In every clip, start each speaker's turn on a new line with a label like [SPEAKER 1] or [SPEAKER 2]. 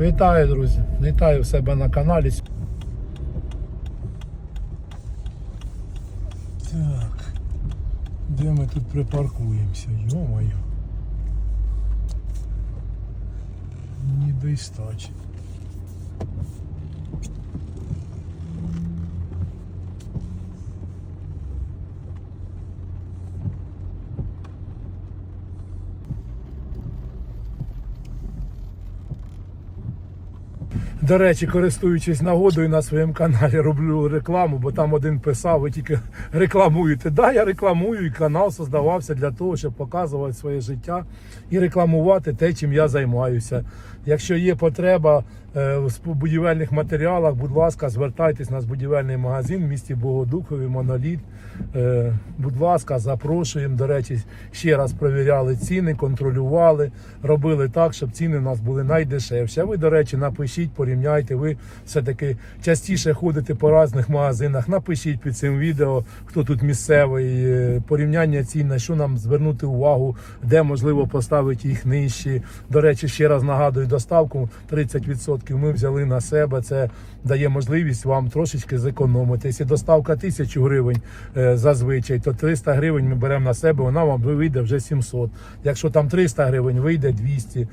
[SPEAKER 1] Вітаю, друзі! Вітаю в себе на каналі. Так, де ми тут припаркуємося? Йо-моє. Не достачі. До речі, користуючись нагодою на своєму каналі, роблю рекламу, бо там один писав, ви тільки рекламуєте. Да, я рекламую, і канал создавався для того, щоб показувати своє життя і рекламувати те, чим я займаюся. Якщо є потреба е, в будівельних матеріалах, будь ласка, звертайтесь на будівельний магазин в місті Богодухові, Моноліт. Е, Будь ласка, запрошуємо. До речі, ще раз перевіряли ціни, контролювали, робили так, щоб ціни у нас були найдешевші. А ви, до речі, напишіть, порівняйте. Ви все-таки частіше ходите по різних магазинах. Напишіть під цим відео, хто тут місцевий, е, порівняння цін, на що нам звернути увагу, де можливо поставити їх нижчі. До речі, ще раз нагадую, доставку 30% ми взяли на себе. Це дає можливість вам трошечки зекономити. Якщо доставка 1000 гривень е, зазвичай, то 300 гривень ми беремо на себе, вона вам вийде вже 700. Якщо там 300 гривень, вийде 200.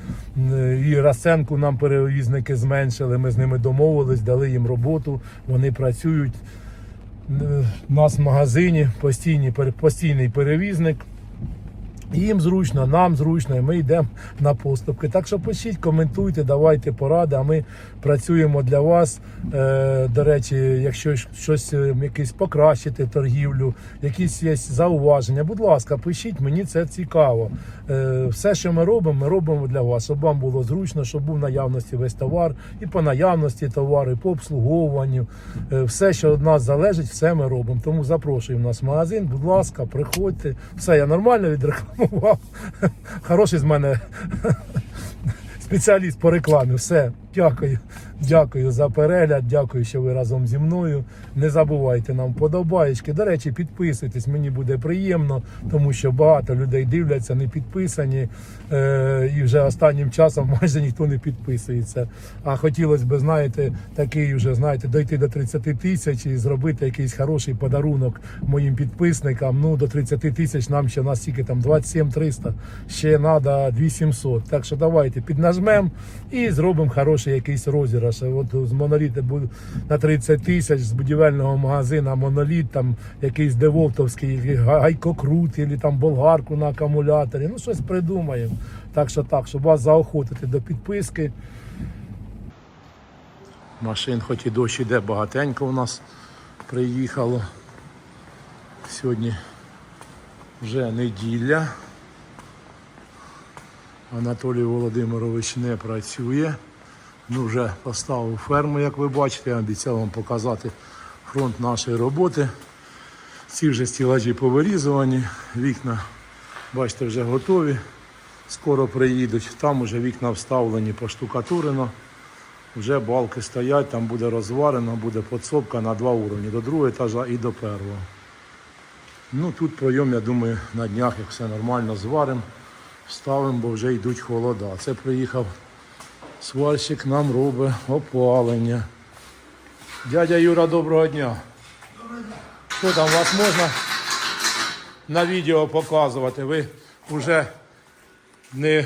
[SPEAKER 1] І розценку нам перевізники зменшили. Ми з ними домовились, дали їм роботу, вони працюють. Е, У нас в магазині постійний, постійний перевізник. Їм зручно, нам зручно, і ми йдемо на поступки. Так що пишіть, коментуйте, давайте поради, а ми працюємо для вас. Е, до речі, якщо щось е, якесь покращити торгівлю, якісь є зауваження, будь ласка, пишіть, мені це цікаво. Е, все, що ми робимо, ми робимо для вас, щоб вам було зручно, щоб був в наявності весь товар, і по наявності товару, і по обслуговуванню. Все, що від нас залежить, все ми робимо. Тому запрошуємо нас в магазин. Будь ласка, приходьте. Все, я нормально відрекламував. Хороший з мене спеціаліст по рекламі. Все, дякую. Дякую за перегляд. Дякую, що ви разом зі мною. Не забувайте нам подобаєчки. До речі, підписуйтесь, мені буде приємно, тому що багато людей дивляться, не підписані. Е, і вже останнім часом майже ніхто не підписується. А хотілося б, знаєте, такий вже, знаєте, дойти до 30 тисяч і зробити якийсь хороший подарунок моїм підписникам. Ну, до 30 тисяч нам ще нас тільки там 27 300, ще треба 2700. Так що давайте піднажмемо і зробимо хороший якийсь розіграш. От з моноліти на 30 тисяч з будівельного магазина моноліт, там якийсь деволтовський гайкокрут, або там болгарку на акумуляторі. Ну, щось придумаємо. Так що так, щоб вас заохотити до підписки. Машин, хоч і дощ іде багатенько у нас приїхало. Сьогодні вже неділя. Анатолій Володимирович не працює. Ну, вже поставив ферму, як ви бачите, я обіцяв вам показати фронт нашої роботи. Ці вже стілажі повирізувані, вікна, бачите, вже готові. Скоро приїдуть. Там вже вікна вставлені, поштукатурено. Вже балки стоять, там буде розварено, буде підсобка на два уровні, до другого етажа і до першого. Ну тут пройом, я думаю, на днях, як все нормально, зваримо, вставимо, бо вже йдуть холода. Це приїхав сварщик, нам робить опалення. Дядя Юра, доброго дня. Що там, вас можна на відео показувати? Ви вже не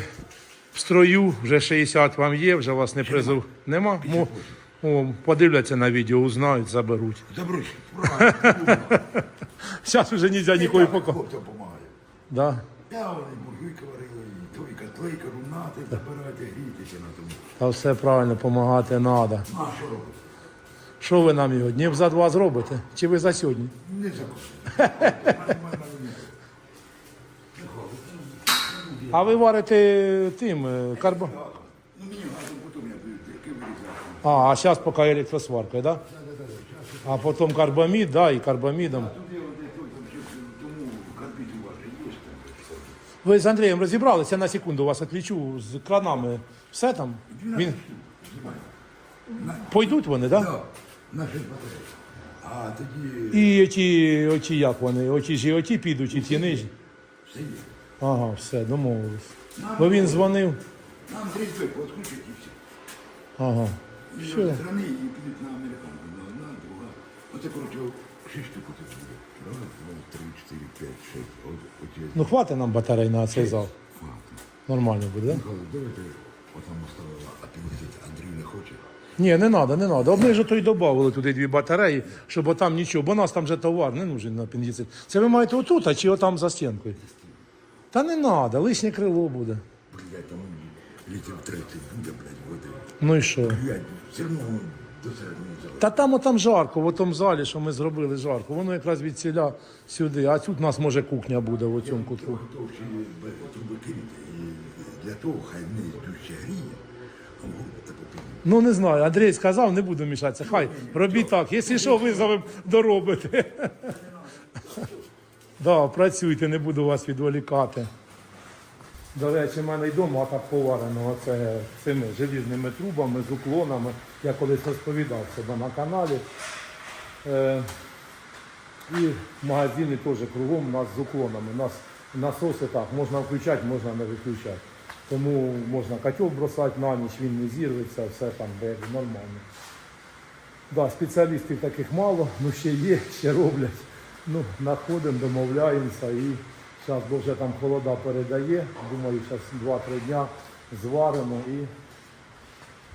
[SPEAKER 1] в строю, вже 60 вам є, вже вас не призов. Нема? Мо- О, подивляться на відео, узнають, заберуть.
[SPEAKER 2] Добрусь, правильно.
[SPEAKER 1] Зараз вже нельзя нікої показувати.
[SPEAKER 2] Хто допомагає?
[SPEAKER 1] Да.
[SPEAKER 2] Я вони буржуйки варили, котли, карунати, забирати, грітися на тому.
[SPEAKER 1] Та все правильно, допомагати треба.
[SPEAKER 2] На що робити?
[SPEAKER 1] Що ви нам його? Днів за два зробите? Чи ви за сьогодні?
[SPEAKER 2] Не закусити.
[SPEAKER 1] А ви варите тим е, карбо.
[SPEAKER 2] Ну мені газом потім я.
[SPEAKER 1] А, а зараз поки електросваркою, так? Да? А потім карбамід, да, і карбамідом.
[SPEAKER 2] Туди вони той там ще тому карбід у вас же є. там.
[SPEAKER 1] Ви з Андрієм розібралися, я на секунду вас відключу з кранами. Все там? Він... Пойдуть вони, так? Да?
[SPEAKER 2] Наші батареї. А тоді
[SPEAKER 1] І оті, оті як вони, оті ж і оті підуть, і ті нижні.
[SPEAKER 2] все є.
[SPEAKER 1] Ага, все, домовились. Бо він дзвонив.
[SPEAKER 2] Нам 30 відключить і все.
[SPEAKER 1] Ага.
[SPEAKER 2] І
[SPEAKER 1] Все.
[SPEAKER 2] Страни і підуть на американку. Оце, коротше, шість штук. Раз, два, три, чотири, п'ять, шість. От, оті.
[SPEAKER 1] Ну хватить нам батарей на цей зал.
[SPEAKER 2] Хватить.
[SPEAKER 1] Нормально буде, так? Да?
[SPEAKER 2] Михайло, давайте отам оставила, а ти Андрій не хоче.
[SPEAKER 1] Ні, не треба, не треба. Ми ж то й додали туди дві батареї, щоб отам нічого, бо нас там вже товар не нужен на апендицит. Це ви маєте отут, а чи отам за стінкою? Та не треба, лишнє крило буде.
[SPEAKER 2] Блядь, там літрів 30 буде, блядь, води.
[SPEAKER 1] Ну і що?
[SPEAKER 2] Блядь, все одно.
[SPEAKER 1] Та там отам жарко, в тому залі, що ми зробили жарко. Воно якраз від ціля сюди, а тут у нас може кухня буде в цьому кутку.
[SPEAKER 2] Для того, хай не дужче гріє.
[SPEAKER 1] Ну не знаю, Андрій сказав, не буду мішатися. Хай робіть так. Якщо що, визовемо, доробите. Да, працюйте, не буду вас відволікати. До речі, в мене й дома так поварено оце цими желізними трубами, з уклонами. Я колись розповідав себе на каналі. Е, і магазини теж кругом у нас з уклонами. У нас насоси так, можна включати, можна не виключати. Тому можна котел бросати на ніч, він не зірветься, все там якби нормально. Да, спеціалістів таких мало, ну ще є, ще роблять. Ну, знаходимо, домовляємося і зараз, вже там холода передає. Думаю, зараз 2-3 дня зваримо і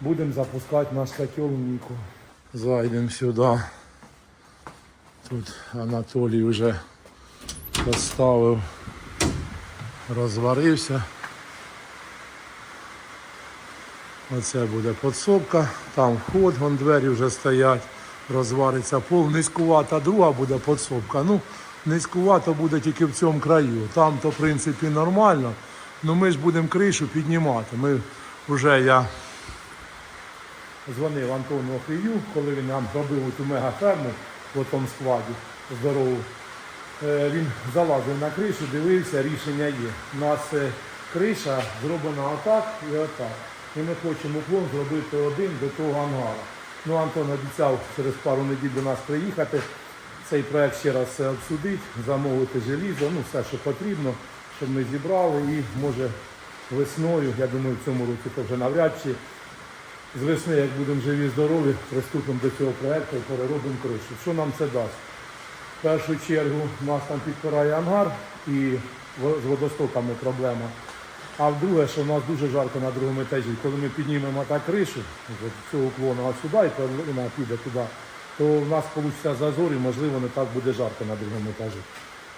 [SPEAKER 1] будемо запускати наш котел Ніку. Зайдемо сюди. Тут Анатолій вже поставив, розварився. Оце буде підсобка, там вход, вон двері вже стоять, розвариться пол. Низькувата друга буде підсобка. Ну, низькувато буде тільки в цьому краю. Там то, в принципі, нормально. Ну ми ж будемо кришу піднімати. Ми вже я дзвонив Антону Охрію, коли він нам робив ту мегаферму в тому складі здорову. Е, Він залазив на кришу, дивився, рішення є. У нас е, криша зроблена отак і отак. І ми хочемо уклон зробити один до того ангара. Ну, Антон обіцяв через пару неділь до нас приїхати, цей проект ще раз обсудити, замовити желізо, ну все, що потрібно, щоб ми зібрали і може весною, я думаю, в цьому році то вже навряд чи з весни, як будемо живі, здорові, приступимо до цього проекту і переробимо кришу. Що нам це дасть? В першу чергу нас там підпирає ангар і з водостоками проблема. А вдруге, що у нас дуже жарко на другому етажі. Коли ми піднімемо так кришу, от цього уклону аж сюди, і вона піде туди, то в нас вийде зазор і можливо не так буде жарко на другому етажі.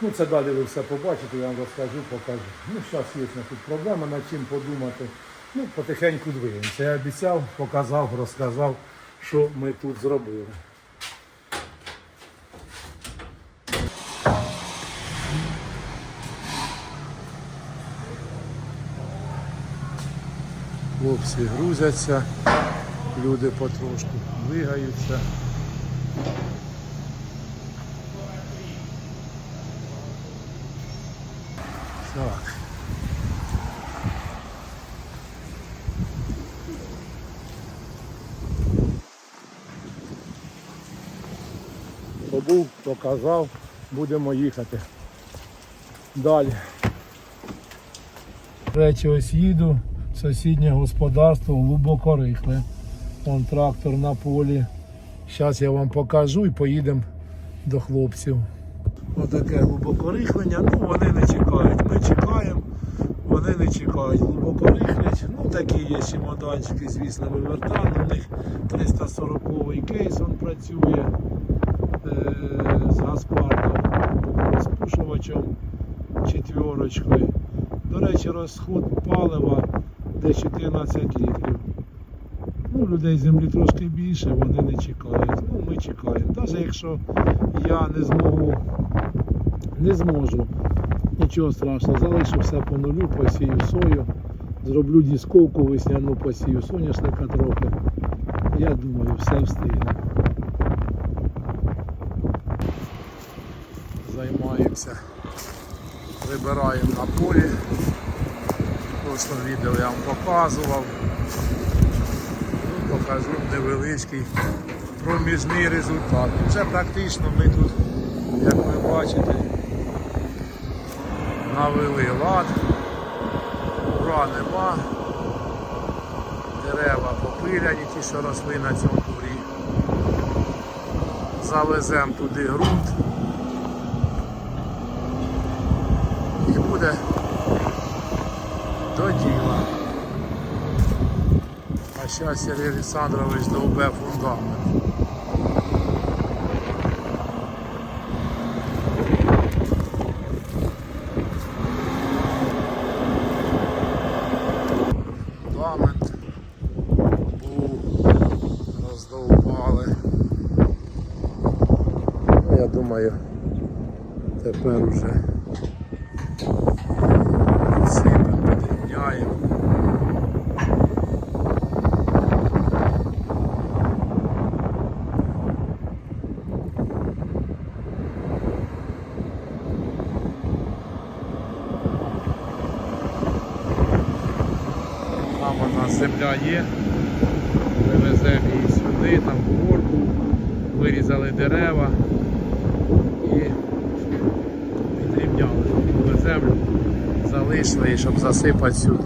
[SPEAKER 1] Ну це далі ви все побачите, я вам розкажу, покажу. Ну, зараз є тут проблема, над чим подумати. Ну, потихеньку двигаємося. Я обіцяв, показав, розказав, що ми тут зробили. Хлопці грузяться, люди потрошку двигаються. Побув, показав, будемо їхати. Далі. Речі, ось їду, сусіднє господарство глибоко рихле. Вон трактор на полі. Зараз я вам покажу і поїдемо до хлопців. Отаке глибоко рихлення. Ну вони не чекають. Ми чекаємо, вони не чекають. Глибоко рихлять. Ну такі є чемоданчики, звісно, вивертан. У них 340-й кейс він працює з Гаспардом, розпушувачем четверочкою. До речі, розход палива де 14 літрів. Ну, людей землі трошки більше, вони не чекають. Ну, ми чекаємо. Навіть якщо я не зможу, не зможу, нічого страшного, залишу все по нулю, посію сою, зроблю дісковку весняну, посію соняшника трохи. Я думаю, все встигне. Займаємося, вибираємо на полі. Просто відео я вам показував. Тут покажу невеличкий проміжний результат. Вже практично ми тут, як ви бачите, навели лад. Ура нема. Дерева попиляні, ті, що росли на цьому дворі. Завеземо туди ґрунт. І буде до діла. А зараз Сергій Олександрович довбе фундамент. Фундамент був, роздовбали. Ну, Я думаю, тепер уже підсипемо, підрівняємо. Там у нас земля є. Вивеземо її сюди, там горку, вирізали дерева і підрівняли землю, залишили щоб засипати сюди.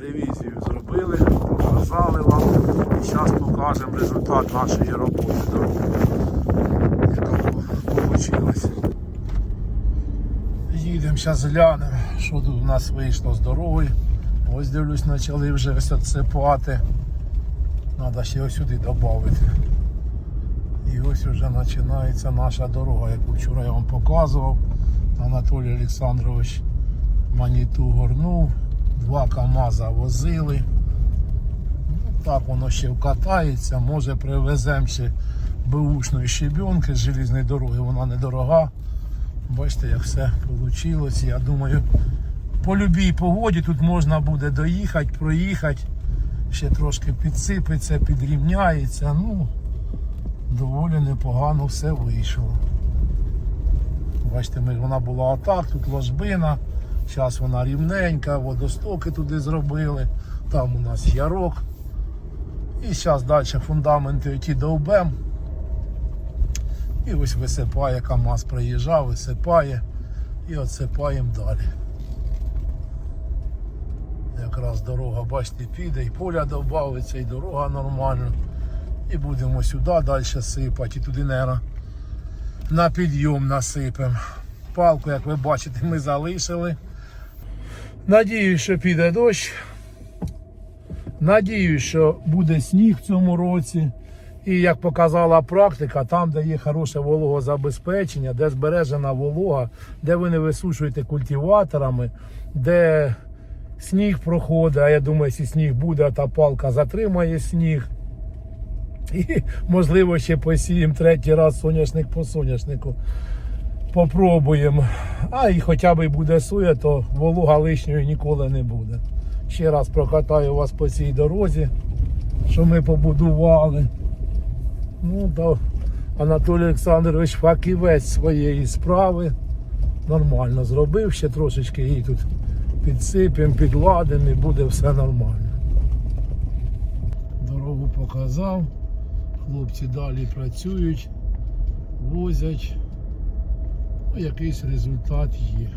[SPEAKER 1] Ревізію зробили, показали вам і зараз покажемо результат нашої роботи. Їдемо зараз глянемо, що тут у нас вийшло з дороги. Ось дивлюсь, почали вже ось. Треба ще ось сюди додати. І ось вже починається наша дорога, яку вчора я вам показував. Анатолій Олександрович маніту горнув, два КАМАЗа возили. Ну, так воно ще вкатається, може привеземо ще беушної щебенки з желізної дороги, вона недорога. Бачите, як все вийшло. Я думаю, по любій погоді тут можна буде доїхати, проїхати, ще трошки підсипеться, підрівняється. Ну, доволі непогано все вийшло. Бачите, вона була отак, тут ложбина, зараз вона рівненька, водостоки туди зробили, там у нас ярок. І зараз далі фундаменти ті довбем. І ось висипає, КАМАЗ приїжджав, висипає і отсипаємо далі. Якраз дорога, бачите, піде, і поля додавиться, і дорога нормальна. І будемо сюди далі сипати, і туди, нера на підйом насипемо. Палку, як ви бачите, ми залишили. Надіюсь, що піде дощ. Надіюсь, що буде сніг в цьому році. І як показала практика, там, де є хороше вологозабезпечення, де збережена волога, де ви не висушуєте культиваторами, де сніг проходить, а я думаю, якщо сніг буде, та палка затримає сніг. І можливо ще посіємо третій раз соняшник по соняшнику. Попробуємо. А і хоча б і буде соя, то волога лишньої ніколи не буде. Ще раз прокатаю вас по цій дорозі, що ми побудували. Ну, то Анатолій Олександрович фахівець своєї справи. Нормально зробив, ще трошечки її тут підсипемо, підладимо і буде все нормально. Дорогу показав. Хлопці далі працюють, возять. Ну, якийсь результат є.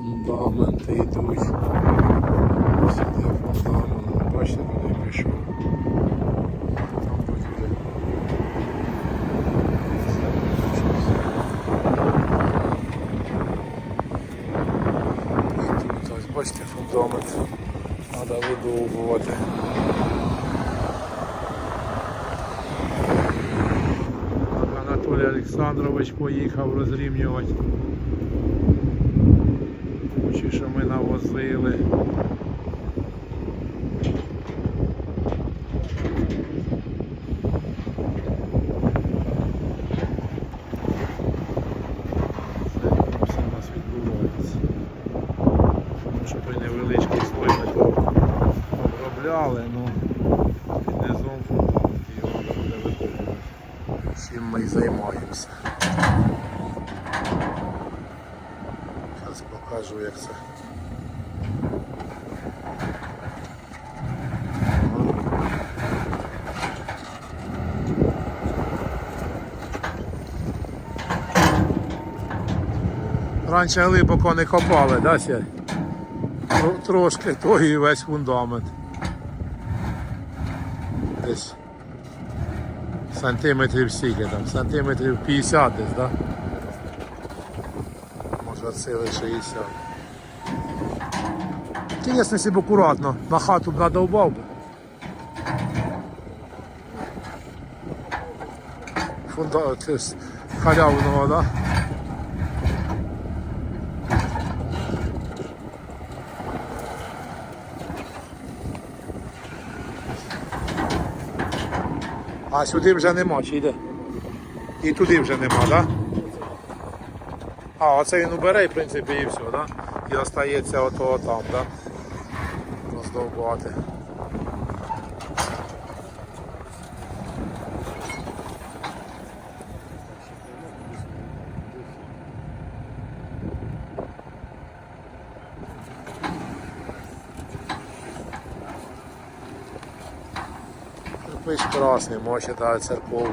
[SPEAKER 1] Фундаменти йдуть. Сюди фундамент. Бачите, туди пішов. Там буде. І тут ось бачите фундамент. Треба видовбувати. Анатолій Олександрович поїхав розрівнювати. Кучі, що ми навозили. розпиляли, ну під низом фундамент, його треба буде викопувати. Чим ми і займаємося. Зараз покажу як це. Раніше глибоко не копали, да, Сергій? Тро- Трошки, то і весь фундамент. Десь сантиметрів стільки там, сантиметрів 50 десь, да? Може от сили 60. Інтересно, якщо б акуратно, на хату б надовбав би. Фунда... це халявного, да? А сюди вже нема, чи йде? І туди вже нема, так? Да? А, оце він убере, в принципі, і все. Да? І остається ото там? Да? Роздовбати. Кирпич красний, може дати церковний.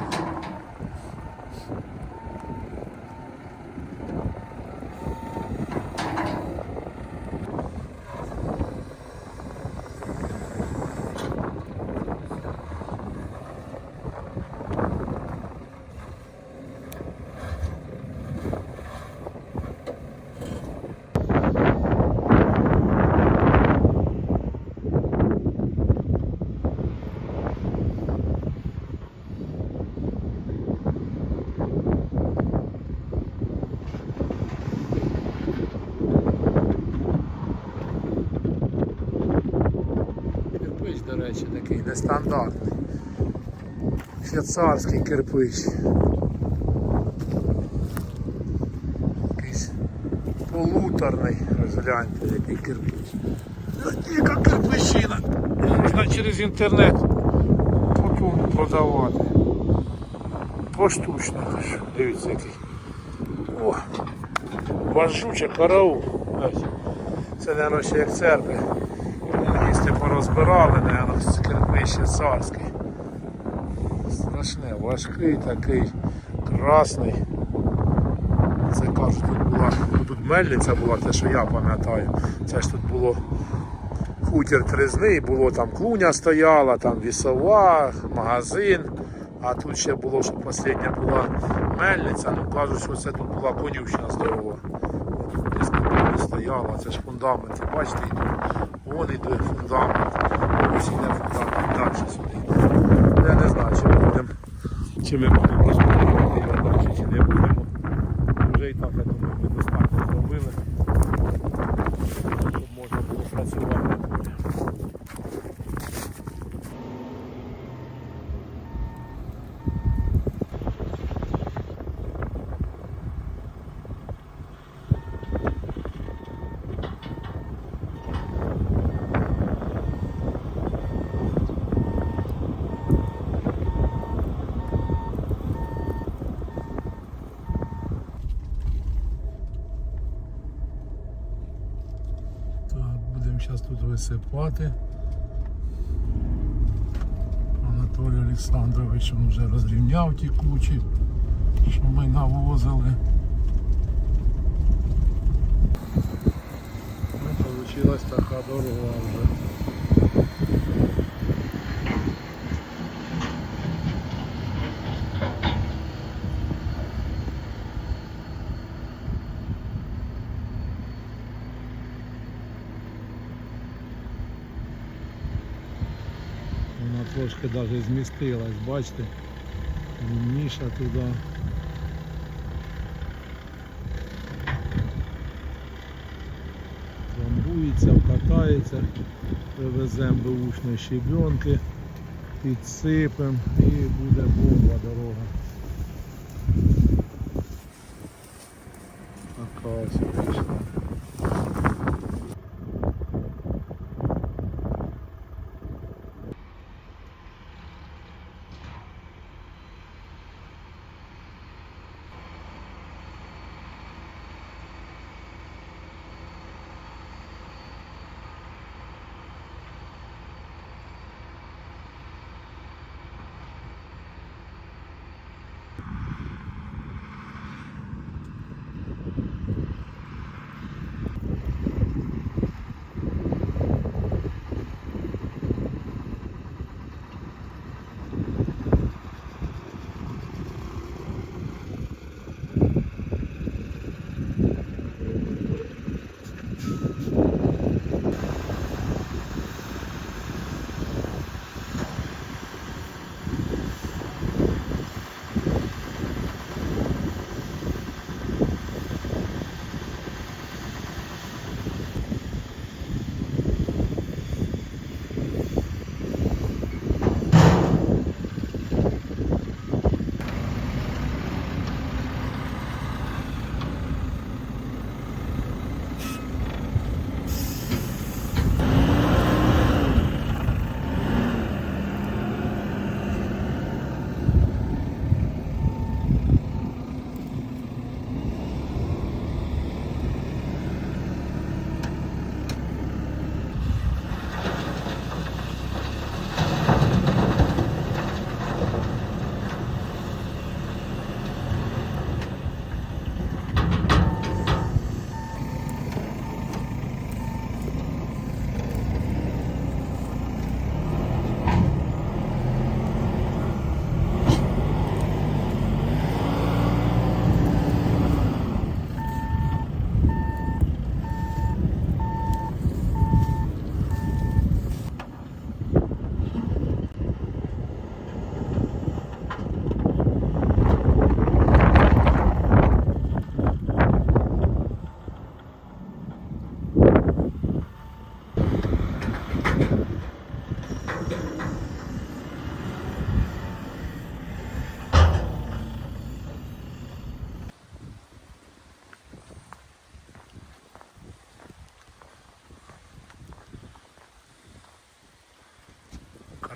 [SPEAKER 1] Кирпич, до речі, такий нестандартний. Швейцарський кирпич. Якийсь полуторний. Ось гляньте, який кирпич. Яка кирпичина. Можна через інтернет потім продавати. Поштучно. Дивіться який. О! Важуче караул. Це, мабуть, як церкви. Їсти порозбирали, наверное, з кирпич царський. Страшне, важкий такий, красний. Це кажуть, тут була, ну, тут мельниця була, те, що я пам'ятаю. Це ж тут було хутір тризний, було там клуня стояла, там вісова, магазин. А тут ще було, що остання була мельниця, ну кажуть, що це тут була конюшня здорова. Тут стояла, це ж фундамент. Бачите, і тут вон іде фундамент. Ось іде фундамент далі сюди. Я не знаю, чи ми будемо, чи ми будемо розбудовувати його далі, чи не будемо. Вже і так, я думаю, ми достатньо зробили. Щоб можна було працювати. Так, будемо зараз тут висипати. Анатолій Олександрович вже розрівняв ті кучі, що ми навозили. Ну, Получилась така дорога вже. Вона трошки навіть змістилась, бачите? Ніша туди. Трамбується, вкатається, привеземо бушної щебенки, підсипемо і буде бомба дорога. Така ось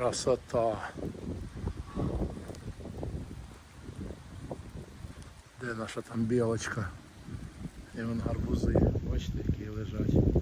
[SPEAKER 1] Красота. Де наша там білочка? І вон гарбузи. Бачите, які лежать.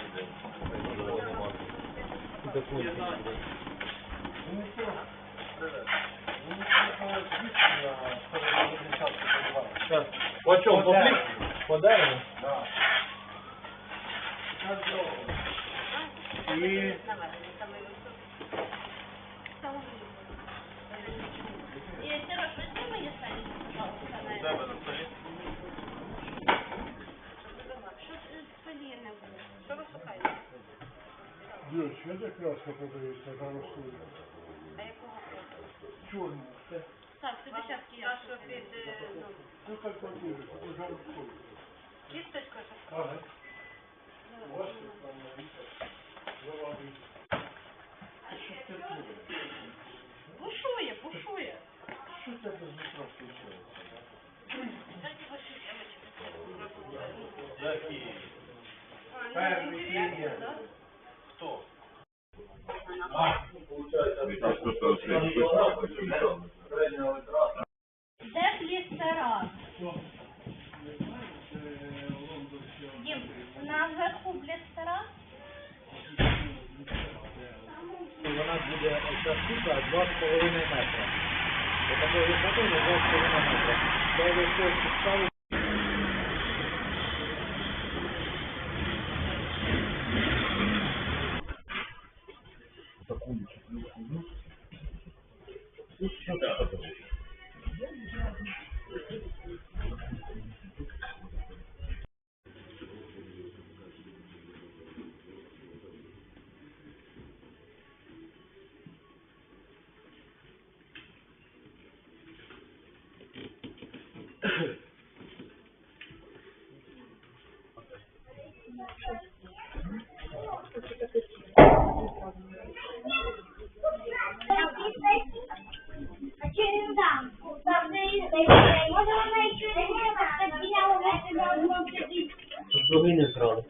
[SPEAKER 3] должна
[SPEAKER 4] Що
[SPEAKER 1] за краска подається зараз тут?
[SPEAKER 4] А якого кольору?
[SPEAKER 1] Чорну.
[SPEAKER 4] Так, тобі зараз я. що під, е, ну,
[SPEAKER 1] Це так пакує, уже розходить.
[SPEAKER 4] кісточку ж.
[SPEAKER 1] Ага.
[SPEAKER 4] Ну, Бушує, бушує.
[SPEAKER 1] Що це без мікрофону?
[SPEAKER 4] Дайте ваші ямочки.
[SPEAKER 3] Які?
[SPEAKER 4] Перший клієнт.
[SPEAKER 3] Хто?
[SPEAKER 4] Де блістерат? Дім, наверху блістерат?
[SPEAKER 3] Вона буде ця штука 2,5 метра. Отакою висотою 2,5 метра. Виходить підстави. Другий не зрали.